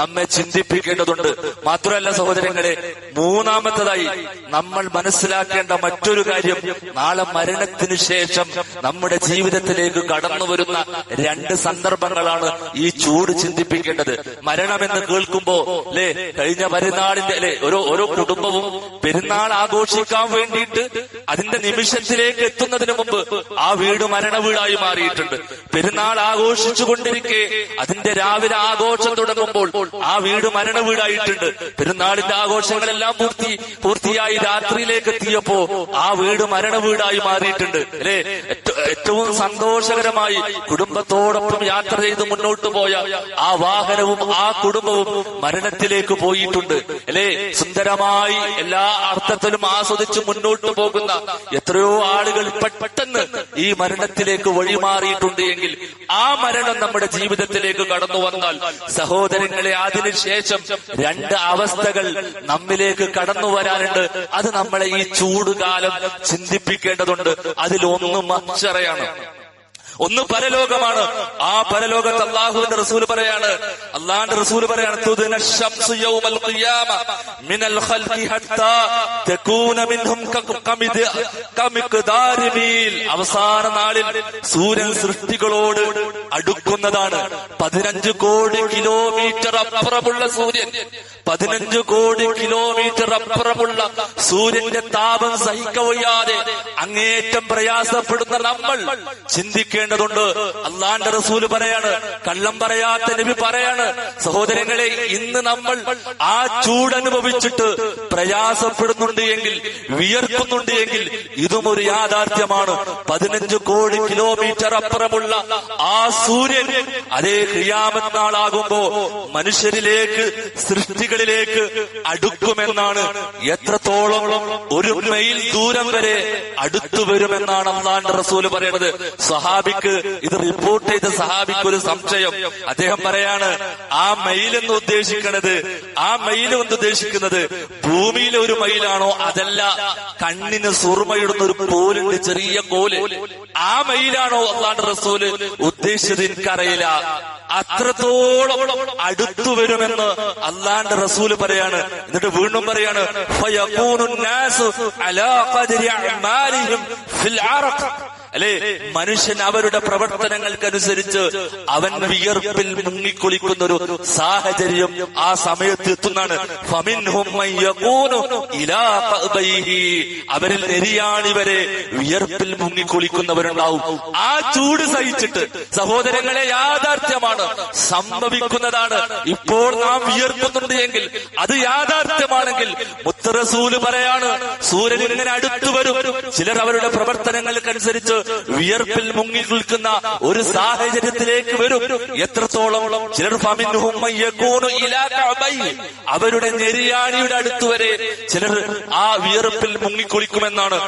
നമ്മെ ചിന്തിപ്പിക്കേണ്ടതുണ്ട്. മാത്രമല്ല സഹോദരങ്ങളെ മൂന്നാമത്തതായി നമ്മൾ മനസ്സിലാക്കേണ്ട മറ്റൊരു കാര്യം നാളെ മരണത്തിന് ശേഷം നമ്മുടെ ജീവിതത്തിലേക്ക് കടന്നു വരുന്ന രണ്ട് സന്ദർഭങ്ങളാണ് ഈ ചൂട് ചിന്തിപ്പിക്കേണ്ടത്. മരണമെന്ന് കേൾക്കുമ്പോ അല്ലെ കഴിഞ്ഞ പെരുന്നാളിന്റെ അല്ലെ ഓരോ ഓരോ കുടുംബവും പെരുന്നാൾ ആഘോഷിക്കാൻ വേണ്ടിയിട്ട് അതിന്റെ നിമിഷത്തിലേക്ക് എത്തുന്നതിന് മുമ്പ് ആ വീട് മരണ വീടായി മാറിയിട്ടുണ്ട്. പെരുന്നാൾ ആഘോഷിച്ചു കൊണ്ടിരിക്കെ അതിന്റെ രാവിലെ ആഘോഷം തുടങ്ങുമ്പോൾ ആ വീട് മരണ വീടായിട്ടുണ്ട് പെരുന്നാളിന്റെ ആഘോഷങ്ങളെല്ലാം പൂർത്തി പൂർത്തിയായി രാത്രിയിലേക്ക് എത്തിയപ്പോ ആ വീട് മരണ വീടായി മാറിയിട്ടുണ്ട്. അല്ലെ? ഏറ്റവും സന്തോഷകരമായി കുടുംബത്തോടൊപ്പം യാത്ര ചെയ്ത് മുന്നോട്ട് പോയ ആ വാഹനവും ആ കുടുംബവും മരണത്തിലേക്ക് പോയിട്ടുണ്ട്. അല്ലേ? സുന്ദരമായി എല്ലാ അർത്ഥത്തിലും ആസ്വദിച്ച് മുന്നോട്ട് പോകുന്ന എത്രയോ ആളുകൾ പെട്ടെന്ന് ഈ മരണത്തിലേക്ക് വഴിമാറിയിട്ടുണ്ട് എങ്കിൽ ആ മരണം നമ്മുടെ ജീവിതത്തിലേക്ക് കടന്നു വന്നാൽ സഹോദരങ്ങളെ അതിനുശേഷം രണ്ട് അവസ്ഥകൾ നമ്മിലേക്ക് കടന്നു വരാനുണ്ട്. അത് നമ്മളെ ഈ ചൂടുകാലം ചിന്തിപ്പിക്കേണ്ടതുണ്ട്. അതിലൊന്ന് മച്ചറയാണ് ഒന്ന് പരലോകമാണ്. ആ പരലോകത്ത് അള്ളാഹുവിന്റെ റസൂൽ പറയാണ്. അള്ളാന്റെ റസൂൽ പറയാണ് അവസാന നാളിൽ സൂര്യൻ സൃഷ്ടികളോട് അടുക്കുന്നതാണ്. പതിനഞ്ച് കോടി കിലോമീറ്റർ അപ്പുറമുള്ള സൂര്യൻ. പതിനഞ്ച് കോടി കിലോമീറ്റർ അപ്പുറമുള്ള സൂര്യന്റെ താപം സഹിക്കവയ്യാതെ അങ്ങേറ്റം പ്രയാസപ്പെടുന്ന നമ്മൾ ചിന്തിക്കേണ്ടതുണ്ട്. അള്ളാന്റെ റസൂൽ പറയാണ് കള്ളം പറയാത്ത നബി പറയാണ് സഹോദരങ്ങളെ ഇന്ന് നമ്മൾ ആ ചൂടനുഭവിച്ചിട്ട് പ്രയാസപ്പെടുന്നുണ്ട് എങ്കിൽ വിയർക്കുന്നുണ്ട് എങ്കിൽ ഇതും ഒരു യാഥാർത്ഥ്യമാണ്. പതിനഞ്ച് കോടി കിലോമീറ്റർ അപ്പുറമുള്ള ആ സൂര്യൻ അതേ ക്രിയാമത്താളാകുമ്പോ മനുഷ്യരിലേക്ക് സൃഷ്ടികളിലേക്ക് അടുക്കുമെന്നാണ് എത്രത്തോളം ഒരു മൈൽ ദൂരം വരെ അടുത്തു വരുമെന്നാണ് അള്ളാന്റെ റസൂൽ പറയുന്നത് സഹാബിക്ക് ഇത് റിപ്പോർട്ട് ചെയ്ത സഹാബിക്ക് ഒരു സംശയം. അദ്ദേഹം പറയാണ് ആ മൈൽ എന്ന് ഉദ്ദേശിക്കുന്നത് ആ മൈൽ എന്ന് ഉദ്ദേശിക്കുന്നത് ഭൂമിയിലെ ഒരു മയിലാണോ അതല്ല കണ്ണിന് സുർമയിടുന്ന ഒരു കോലുണ്ട് ചെറിയ കോൽ. ആ മൈലാണോ അള്ളാന്റെ റസൂൽ ഉദ്ദേശിച്ചത്? എനിക്കറിയില്ല അത്രത്തോളം അടുത്തു വരുമെന്ന് അള്ളാന്റെ റസൂൽ പറയാണ്. എന്നിട്ട് വീണ്ടും പറയാണ് ഫയഖൂനു നാസു അലാ ഖദരി അമാലിഹിം ഫിൽ അറഖ്. അല്ലെ? മനുഷ്യൻ അവരുടെ പ്രവർത്തനങ്ങൾക്കനുസരിച്ച് അവൻ വിയർപ്പിൽ മുങ്ങിക്കുളിക്കുന്ന ഒരു സാഹചര്യം ആ സമയത്ത് എത്തുന്നതാണ്. അവരിൽ നെരിയാണി വരെ വിയർപ്പിൽ മുങ്ങിക്കുളിക്കുന്നവരുണ്ടാവും. ആ ചൂട് സഹിച്ചിട്ട് സഹോദരങ്ങളെ യാഥാർത്ഥ്യമാണ്. സംഭവിക്കുന്നതാണ്. ഇപ്പോൾ നാം വിയർക്കുന്നുണ്ട് എങ്കിൽ അത് യാഥാർത്ഥ്യമാണെങ്കിൽ മുത്തറസൂൽ പറയാണ് സൂര്യൻ ഇങ്ങനെ അടുത്തു വരും. ചിലർ അവരുടെ പ്രവർത്തനങ്ങൾക്കനുസരിച്ച് വിയർപ്പിൽ മുങ്ങി നിൽക്കുന്ന ഒരു സാഹചര്യത്തിലേക്ക് വരും എത്രത്തോളം ചിലർ. അവരുടെ നെരിയാണിയുടെ അടുത്ത് വരെ ചിലർ ആ വിയർപ്പിൽ മുങ്ങിക്കുളിക്കുമെന്നാണ്.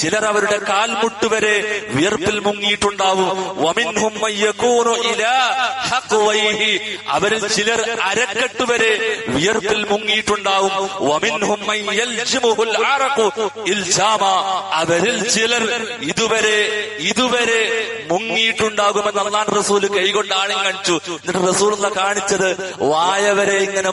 ചിലർ അവരുടെ കാൽമുട്ട് വരെ വിയർപ്പിൽ മുങ്ങിയിട്ടുണ്ടാവും. അവരിൽ ചിലർ അരക്കെട്ട് വരെ വിയർപ്പിൽ മുങ്ങിയിട്ടുണ്ടാവും ഇൽജാമ. അവരിൽ ചിലർ ഇതുവരെ ഇതുവരെ മുങ്ങിയിട്ടുണ്ടാകുമെന്ന് അള്ളാൻ റസൂൽ കൈകൊണ്ട് ആണി കാണിച്ചു. എന്നിട്ട് റസൂൽ കാണിച്ചത് വായവരെ ഇങ്ങനെ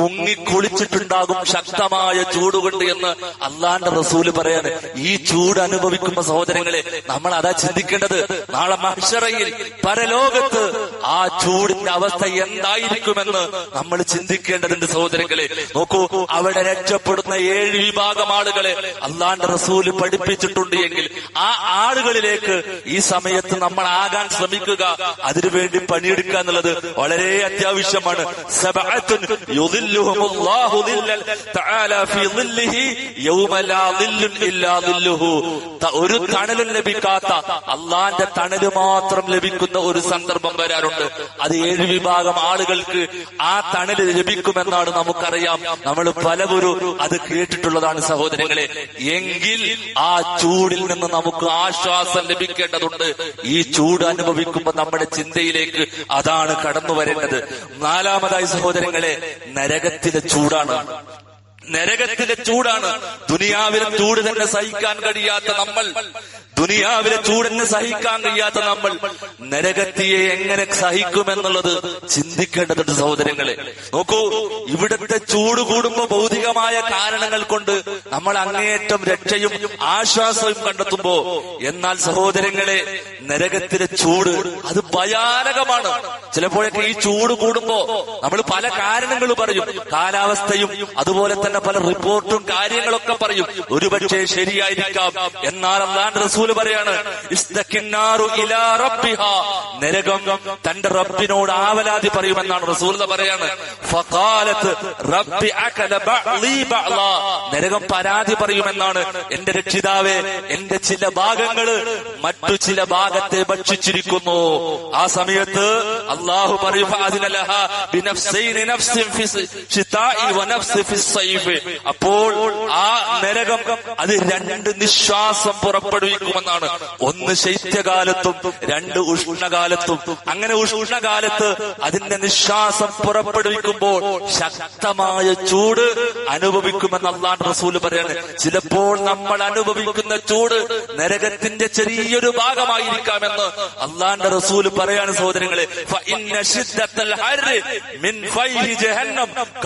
മുങ്ങി കുളിച്ചിട്ടുണ്ടാകും ശക്തമായ ചൂടുകൊണ്ട് എന്ന് അള്ളാന്റെ റസൂൽ പറയാണ്. ഈ ചൂട് അനുഭവിക്കുന്ന സഹോദരങ്ങളെ നമ്മൾ അതാ ചിന്തിക്കേണ്ടത്. നാളെ മഹ്ഷറയിൽ പരലോകത്ത് ആ ചൂടിന്റെ അവസ്ഥ എന്തായിരിക്കുമെന്ന് നമ്മൾ ചിന്തിക്കേണ്ടതുണ്ട് സഹോദരങ്ങളെ. നോക്കൂ അവിടെ രക്ഷപ്പെടുന്ന ഏഴ് വിഭാഗം ആളുകളെ അള്ളാന്റെ റസൂൽ പഠിപ്പിച്ചിട്ടുണ്ട് എങ്കിൽ ആ ആളുകളിലേക്ക് ഈ സമയത്ത് നമ്മൾ ആകാൻ ശ്രമിക്കുക. അതിനുവേണ്ടി പണിയെടുക്കുക എന്നുള്ളത് വളരെ അത്യാവശ്യമാണ്. ഒരു തണലും ലഭിക്കാത്ത അള്ളാന്റെ തണൽ മാത്രം ലഭിക്കുന്ന ഒരു സന്ദർഭം വരാറുണ്ട്. അത് ഏഴ് വിഭാഗം ആളുകൾക്ക് ആ തണൽ ലഭിക്കുമെന്നാണ് നമുക്കറിയാം. നമ്മൾ പലവരും അത് കേട്ടിട്ടുള്ളതാണ് സഹോദരങ്ങളെ. എങ്കിൽ ആ ചൂടിൽ നിന്ന് നമുക്ക് ആശ്വാസം ലഭിക്കേണ്ടതുണ്ട്. ഈ ചൂട് അനുഭവിക്കുമ്പോൾ നമ്മുടെ ചിന്തയിലേക്ക് അതാണ് കടന്നു വരേണ്ടത് നാലാമതായി സഹോദരങ്ങളെ നരകത്തിലെ ചൂടാണ്. നരകത്തിലെ ചൂടാണ്. ദുനിയാവിലെ ചൂട് തന്നെ സഹിക്കാൻ കഴിയാത്ത നമ്മൾ. ദുനിയാവിലെ ചൂടിനെ സഹിക്കാൻ കഴിയാത്ത നമ്മൾ. നരകത്തിയെ എങ്ങനെ സഹിക്കുമെന്നുള്ളത് ചിന്തിക്കേണ്ടതുണ്ട് സഹോദരങ്ങളെ. നോക്കൂ ഇവിടുത്തെ ചൂട് കൂടുമ്പോ ഭൗതികമായ കാരണങ്ങൾ കൊണ്ട് നമ്മൾ അങ്ങേയറ്റം രക്ഷയും ആശ്വാസവും കണ്ടെത്തുമ്പോ എന്നാൽ സഹോദരങ്ങളെ നരകത്തിലെ ചൂട് അത് ഭയാനകമാണ്. ചിലപ്പോഴൊക്കെ ഈ ചൂട് കൂടുമ്പോ നമ്മൾ പല കാരണങ്ങൾ പറയും. കാലാവസ്ഥയും അതുപോലെ തന്നെ പല റിപ്പോർട്ടും കാര്യങ്ങളൊക്കെ പറയും. ഒരുപക്ഷെ ശരിയായിരിക്കാം. എന്നാൽ അള്ളാൻ റസൂൽ പറയാണ്. നരകം തന്റെ റബ്ബിനോട് ആവലാതി പറയുമെന്നാണ് റസൂൽ പറയാണ്. നരകം പരാതി പറയുമെന്നാണ് എന്റെ രക്ഷിതാവേ എന്റെ ചില ഭാഗങ്ങൾ മറ്റു ചില ഭാഗത്തെ ഭക്ഷിച്ചിരിക്കുന്നു. ആ സമയത്ത് അള്ളാഹു പറയും ബിനഫ്സൈനി നഫ്സിൻ ഫി ശിതാഇ വനഫ്സ് ഫി സൈഫ്. അപ്പോൾ ആ നരകം അത് രണ്ട് നിശ്വാസം പുറപ്പെടുവിക്കുമെന്നാണ്. ഒന്ന് ശൈത്യകാലത്തും രണ്ട് ഉഷ്ണകാലത്തും. അങ്ങനെ ഉഷ്ണകാലത്ത് അതിന്റെ നിശ്വാസം പുറപ്പെടുവിക്കുമ്പോൾ ശക്തമായ ചൂട് അനുഭവിക്കുമെന്ന് അള്ളാൻ റസൂൽ പറയാണ്. ചിലപ്പോൾ നമ്മൾ അനുഭവിക്കുന്ന ചൂട് നരകത്തിന്റെ ചെറിയൊരു ഭാഗമായിരിക്കാമെന്ന് അള്ളാന്റെ റസൂൽ പറയാണ് സഹോദരങ്ങളെ.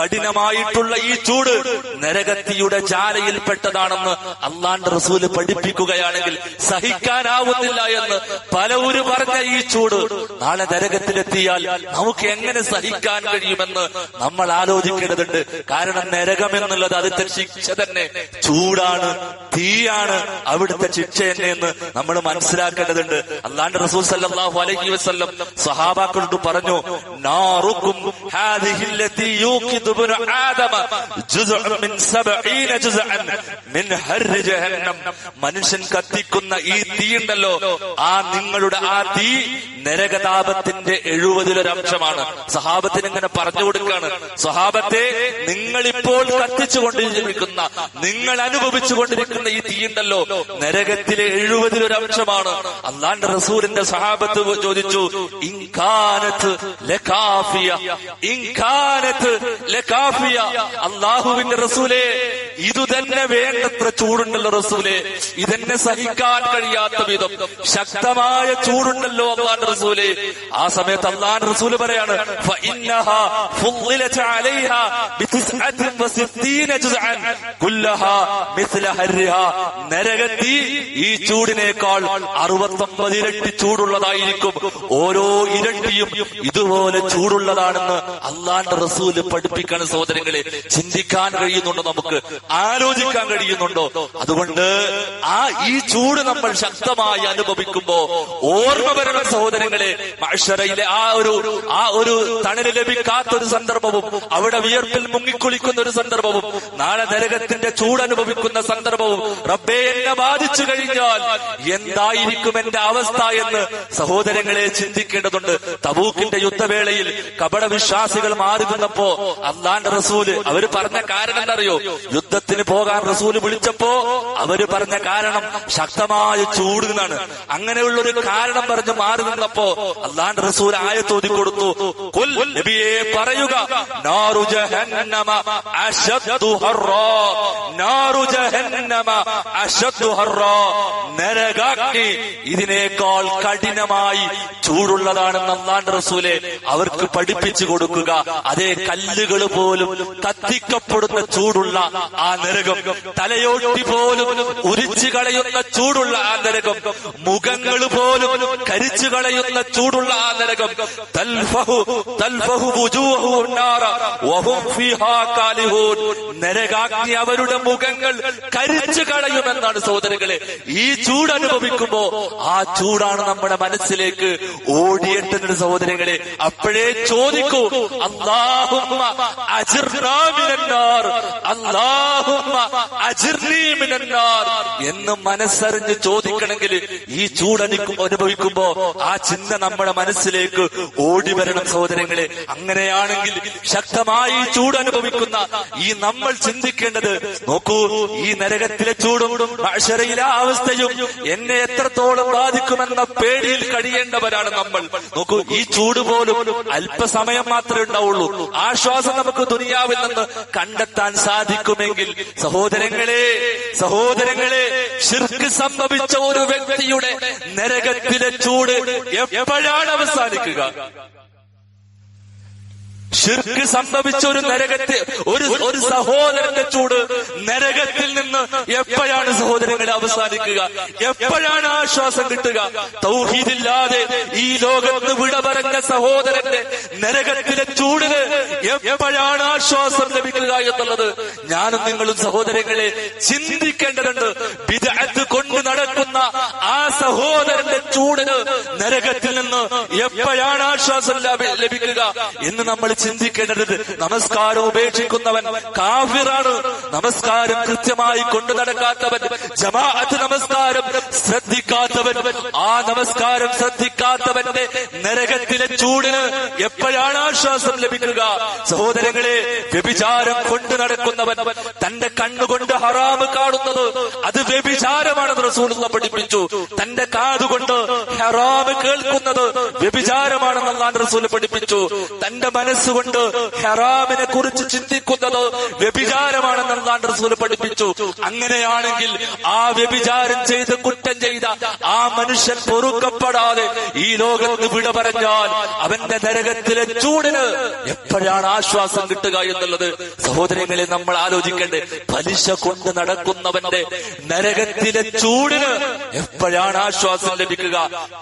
കഠിനമായിട്ടുള്ള ഈ ചൂട് നരകത്തിയുടെ ചാലയിൽപ്പെട്ടതാണെന്ന് അള്ളാന്റെ റസൂൽ പഠിപ്പിക്കുകയാണെങ്കിൽ സഹിക്കാനാവുന്നില്ല എന്ന് പലവരും പറഞ്ഞ ഈ ചൂട്. നാളെ നരകത്തിലെത്തിയാൽ നമുക്ക് എങ്ങനെ സഹിക്കാൻ കഴിയുമെന്ന് നമ്മൾ ആലോചിക്കേണ്ടതുണ്ട്. കാരണം നരകം എന്നുള്ളത് അതിന്റെ ശിക്ഷ തന്നെ. ചൂടാണ് തീയാണ് അവിടുത്തെ ശിക്ഷ തന്നെ എന്ന് നമ്മൾ മനസ്സിലാക്കേണ്ടതുണ്ട്. അള്ളാന്റെ റസൂൽ സല്ലാഹു അലൈഹി വസ്ല്ലം സഹാബാക്കളോട് പറഞ്ഞു നാറുക്കും ആദമ മനുഷ്യൻ കത്തിക്കുന്ന ഈ തീ ഉണ്ടല്ലോ ആ നിങ്ങളുടെ ആ തീ നരകതാപത്തിന്റെ എഴുപതിലൊരംശമാണ്. സഹാബത്തിന് ഇങ്ങനെ പറഞ്ഞു കൊടുക്കുകയാണ് സഹാബത്തെ നിങ്ങളിപ്പോൾ കത്തിച്ചുകൊണ്ടിരിക്കുന്ന നിങ്ങൾ അനുഭവിച്ചുകൊണ്ടിരിക്കുന്ന ഈ തീയുണ്ടല്ലോ. നരകത്തിലെ എഴുപതിലൊരംശമാണ്. അള്ളാന്റെ റസൂലിന്റെ സഹാബത്ത് ചോദിച്ചു ഇൻകാനത്ത് ലകാഫിയ ഇൻകാനത്ത് ലകാഫിയ അള്ളാഹുവിന്റെ റസൂലെ ഇതു തന്നെ വേണ്ടത്ര ചൂടുണ്ടല്ലോ റസൂലെ. ഇതെന്നെ സഹിക്കാൻ കഴിയാത്ത വിധം ശക്തമായ ചൂടുണ്ടല്ലോ അള്ളാൻ റസൂൽ ആ സമയത്ത് അള്ളാൻ റസൂൽ പറയാണ് നരകത്തി ഈ ചൂടിനേക്കാൾ അറുപത്തൊമ്പത് ഇരട്ടി ചൂടുള്ളതായിരിക്കും. ഓരോ ഇരട്ടിയും ഇതുപോലെ ചൂടുള്ളതാണെന്ന് അള്ളാന്റെ റസൂൽ പഠിപ്പിക്കാൻ സഹോദരങ്ങളെ. ചിന്തിക്കാൻ കഴിയുന്നുണ്ടോ നമുക്ക്? ആലോചിക്കാൻ കഴിയുന്നുണ്ടോ? അതുകൊണ്ട് ആ ഈ ചൂട് നമ്മൾ ശക്തമായി അനുഭവിക്കുമ്പോ ഓർമ്മ വരണം സഹോദരൻ സഹോദരങ്ങളെ മഷറയിലെ ആ ഒരു ആ ഒരു തണൽ ലഭിക്കാത്ത ഒരു സന്ദർഭവും അവിടെ വിയർപ്പിൽ മുങ്ങിക്കുളിക്കുന്ന ഒരു സന്ദർഭവും നാളെ നരകത്തിന്റെ ചൂട് അനുഭവിക്കുന്ന സന്ദർഭവും റബ്ബെ എന്നെ ബാധിച്ചു കഴിഞ്ഞാൽ എന്തായിരിക്കും എന്റെ അവസ്ഥ എന്ന് സഹോദരങ്ങളെ ചിന്തിക്കേണ്ടതുണ്ട്. തബൂക്കിന്റെ യുദ്ധവേളയിൽ കപട വിശ്വാസികൾ മാറി നിന്നപ്പോ അള്ളാന്റെ റസൂൽ അവർ പറഞ്ഞ കാരണം എന്തറിയോ യുദ്ധത്തിന് പോകാൻ റസൂൽ വിളിച്ചപ്പോ അവർ പറഞ്ഞ കാരണം ശക്തമായ ചൂട് എന്നാണ് അങ്ങനെയുള്ള ഒരു കാരണം പറഞ്ഞ് മാറി നിന്നപ്പോ അള്ളാന്റെ റസൂൽ ആയത്തോതി കൊടുത്തു. കുൽ നബിയെ പറയുക നാറു ജഹന്നമ അശദ്ദു നാറു ജഹന്നമ അശദ്ദു നരകാഗ്നി ഇതിനേക്കാൾ കഠിനമായി ചൂടുള്ളതാണെന്ന് അള്ളാന്റെ റസൂലെ അവർക്ക് പഠിപ്പിച്ചു കൊടുക്കുക. അതേ കല്ലുകൾ പോലും കത്തിക്കപ്പെടുന്ന ചൂടുള്ള ആ നരകം തലയോട്ടി പോലും ഉരിച്ചു കളയുന്ന ചൂടുള്ള ആ നരകം മുഖങ്ങൾ പോലും കരിച്ചു കളയുന്ന ചൂടുള്ള ആ നരകം നരകാഗ്നി അവരുടെ മുഖങ്ങൾ കരിച്ചു കളയുമെന്നാണ് സഹോദരങ്ങളെ. ഈ ചൂട് അനുഭവിക്കുമ്പോ ആ ചൂടാണ് നമ്മുടെ മനസ്സിലേക്ക് ഓടിയെത്തുന്നത് സഹോദരങ്ങളെ. അപ്പോഴേ ചോദിക്കൂ അള്ളാഹുമ്മ അജിർനാ മിനന്നാർ അല്ലാ അല്ലാഹുമ്മ അജിർനീ മിനന്നാർ എന്ന് മനസ്സറിഞ്ഞ് ചോദിക്കണമെങ്കിൽ ഈ ചൂട് അനുഭവിക്കുമ്പോ ആ ചിന്ത നമ്മുടെ മനസ്സിലേക്ക് ഓടി വരണം സഹോദരങ്ങളെ. അങ്ങനെയാണെങ്കിൽ ശക്തമായി ചൂട് അനുഭവിക്കുന്ന ഈ നമ്മൾ ചിന്തിക്കേണ്ടത് നോക്കൂ ഈ നരകത്തിലെ ചൂടും അക്ഷരയിലെ അവസ്ഥയും എന്നെ എത്രത്തോളം ബാധിക്കുമെന്ന പേടിയിൽ കഴിയേണ്ടവരാണ് നമ്മൾ. നോക്കൂ ഈ ചൂട് പോലും അല്പസമയം മാത്രമേ ഉണ്ടാവുള്ളൂ. ആശ്വാസം നമുക്ക് ദുനിയാവിൽ നിന്ന് കണ്ടെത്താൻ സാധിക്കുമെങ്കിൽ സഹോദരങ്ങളെ സഹോദരങ്ങളെ ശിർക്ക് സംഭവിച്ച ഒരു വ്യക്തിയുടെ നരകത്തിലെ ചൂട് എപ്പോഴാണ് അവസാനിക്കുക? ഷിർക്ക് സംഭവിച്ച ഒരു നരകത്തെ ഒരു ഒരു സഹോദരന്റെ ചൂട് നരകത്തിൽ നിന്ന് എപ്പോഴാണ് സഹോദരങ്ങളെ അവസാനിക്കുക? എപ്പോഴാണ് ആശ്വാസം കിട്ടുക? തൗഹീദില്ലാതെ ഈ ലോകത്ത് വിട പറഞ്ഞ സഹോദരന്റെ നരകത്തിലെ ചൂടിന് എപ്പോഴാണ് ആശ്വാസം ലഭിക്കുക എന്നുള്ളത് ഞാനും നിങ്ങളും സഹോദരങ്ങളെ ചിന്തിക്കേണ്ടതുണ്ട്. വിദഗ്ധ കൊണ്ട് നടക്കുന്ന ആ സഹോദരന്റെ ചൂടിന് നരകത്തിൽ നിന്ന് എപ്പോഴാണ് ആശ്വാസം ലഭിക്കുക എന്ന് നമ്മൾ ചിന്തിക്കേണ്ടത് നമസ്കാരം ഉപേക്ഷിക്കുന്നവൻ കാഫിറാണ്. നമസ്കാരം കൃത്യമായി കൊണ്ടു നടക്കാത്തവൻ ജമാഅത്ത് നമസ്കാരം ശ്രദ്ധിക്കാത്തവൻ ആ നമസ്കാരം ശ്രദ്ധിക്കാത്തവന്റെ നരകത്തിലെ ചൂടിന് എപ്പോഴാണ് ആശ്വാസം ലഭിക്കുക? സഹോദരങ്ങളെ വ്യഭിചാരം കൊണ്ടു നടക്കുന്നവൻ തന്റെ കണ്ണുകൊണ്ട് ഹറാമ് കാണുന്നത് അത് വ്യഭിചാരമാണെന്ന് റസൂലുള്ള പഠിപ്പിച്ചു. തന്റെ കാതുകൊണ്ട് ഹറാമ് കേൾക്കുന്നത് വ്യഭിചാരമാണെന്ന് അള്ളാൻ റസൂൽ പഠിപ്പിച്ചു. തന്റെ മനസ്സുകൊണ്ട് ഹറാമിനെ കുറിച്ച് ചിന്തിക്കുന്നത് വ്യഭിചാരമാണെന്ന് അള്ളാൻ റസൂൽ പഠിപ്പിച്ചു. അങ്ങനെയാണെങ്കിൽ ആ വ്യഭിചാരം ചെയ്ത് കുറ്റം ചെയ്ത ആ മനുഷ്യൻ പൊറുക്കപ്പെടാതെ ഈ ലോകത്ത് വിട പറഞ്ഞാൽ അവന്റെ നരകത്തിലെ ചൂടിന് എപ്പോഴാണ് ആശ്വാസം കിട്ടുക എന്നുള്ളത്? സഹോദരങ്ങളെ നമ്മൾ ആലോചിക്കേണ്ടത് പലിശ കൊണ്ട് നടക്കുന്നവന്റെ നരകത്തിലെ ചൂടിന് എപ്പോഴാണ് ആശ്വാസം ലഭിക്കുക?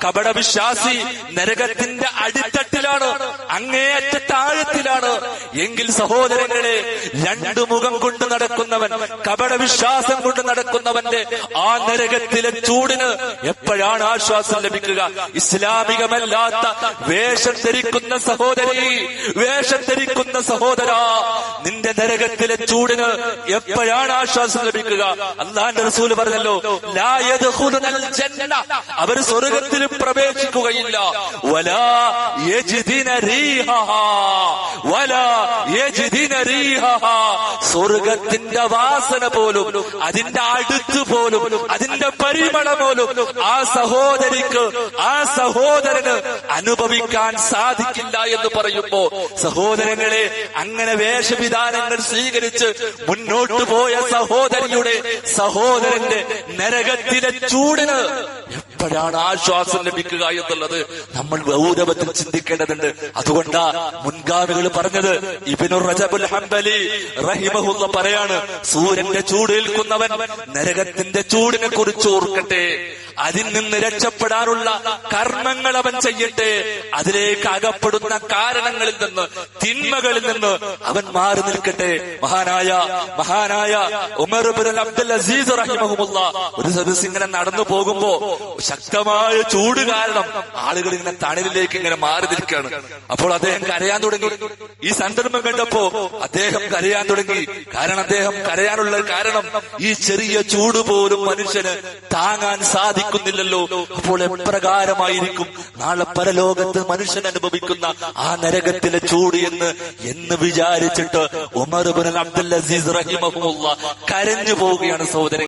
കപടവിശ്വാസി നരകത്തിന്റെ അടിത്തട്ടിലാണ് അങ്ങേയറ്റ ആഴത്തിലാണ് എങ്കിൽ സഹോദരങ്ങളെ രണ്ടു മുഖം കൊണ്ട് നടക്കുന്നവൻ കപട വിശ്വാസം കൊണ്ട് നടക്കുന്നവന്റെ ആ നരകത്തിലെ ചൂടിന് എപ്പോഴാണ് ആശ്വാസം ലഭിക്കുക? ഇസ്ലാമികമല്ലാത്ത വേഷം ധരിക്കുന്ന സഹോദരി വേഷം ധരിക്കുന്ന സഹോദര നിന്റെ നരകത്തിലെ ചൂടിന് എപ്പോഴാണ് ആശ്വാസം ലഭിക്കുക? അള്ളാന്റെ റസൂൽ പറഞ്ഞല്ലോ അവർ സ്വർഗത്തിൽ പ്രവേശിക്കുകയില്ല. വലാ സ്വർഗത്തിന്റെ വാസന പോലും അതിന്റെ അടുത്ത് പോലും അതിന്റെ പരിമള പോലും ആ സഹോദരിക്ക് ആ സഹോദരന് അനുഭവിക്കാൻ സാധിക്കില്ല എന്ന് പറയുമ്പോ സഹോദരങ്ങളെ അങ്ങനെ വേഷവിധാനങ്ങൾ സ്വീകരിച്ച് മുന്നോട്ട് പോയ സഹോദരിയുടെ സഹോദരന്റെ നരകത്തിലെ ചൂടിന് എപ്പോഴാണ് ആശ്വാസം ലഭിക്കുക എന്നുള്ളത് നമ്മൾ ഗൗരവത്തിൽ ചിന്തിക്കേണ്ടതുണ്ട്. അതുകൊണ്ടാ മുൻഗാമികൾ പറഞ്ഞത് ഹംബലി പറയാണ് സൂര്യന്റെ ചൂടേൽക്കുന്നവൻ നരകത്തിന്റെ ചൂടിനെ കുറിച്ച് ഓർക്കട്ടെ. അതിൽ നിന്ന് രക്ഷപ്പെടാനുള്ള കർമ്മങ്ങൾ അവൻ ചെയ്യട്ടെ. അതിലേക്ക് അകപ്പെടുന്ന കാരണങ്ങളിൽ നിന്ന് തിന്മകളിൽ നിന്ന് അവൻ മാറി നിൽക്കട്ടെ. മഹാനായ മഹാനായ ഉമർ അബ്ദുൽ അസീസ് റഹിമഹുമുള്ള ഒരു സദസ് ഇങ്ങനെ നടന്നു പോകുമ്പോ ശക്തമായ ചൂട് കാരണം ആളുകൾ ഇങ്ങനെ തണലിലേക്ക് ഇങ്ങനെ മാറി നിൽക്കുകയാണ്. അപ്പോൾ അദ്ദേഹം കരയാൻ തുടങ്ങി. ഈ സന്ദർഭം കണ്ടപ്പോ അദ്ദേഹം കരയാൻ തുടങ്ങി. കാരണം അദ്ദേഹം കരയാനുള്ള കാരണം ഈ ചെറിയ ചൂട് പോലും മനുഷ്യന് താങ്ങാൻ സാധിക്കുന്നില്ലല്ലോ അപ്പോൾ എപ്രകാരമായിരിക്കും? നാളെ പരലോകത്ത് മനുഷ്യൻ അനുഭവിക്കുന്ന ആ നരകത്തിലെ ചൂട് എന്ന് എന്ന് വിചാരിച്ചിട്ട് ഉമർ അബ്ദുൽ അസീസ് റഹിമഹുല്ല കരഞ്ഞു പോവുകയാണ് സഹോദരൻ.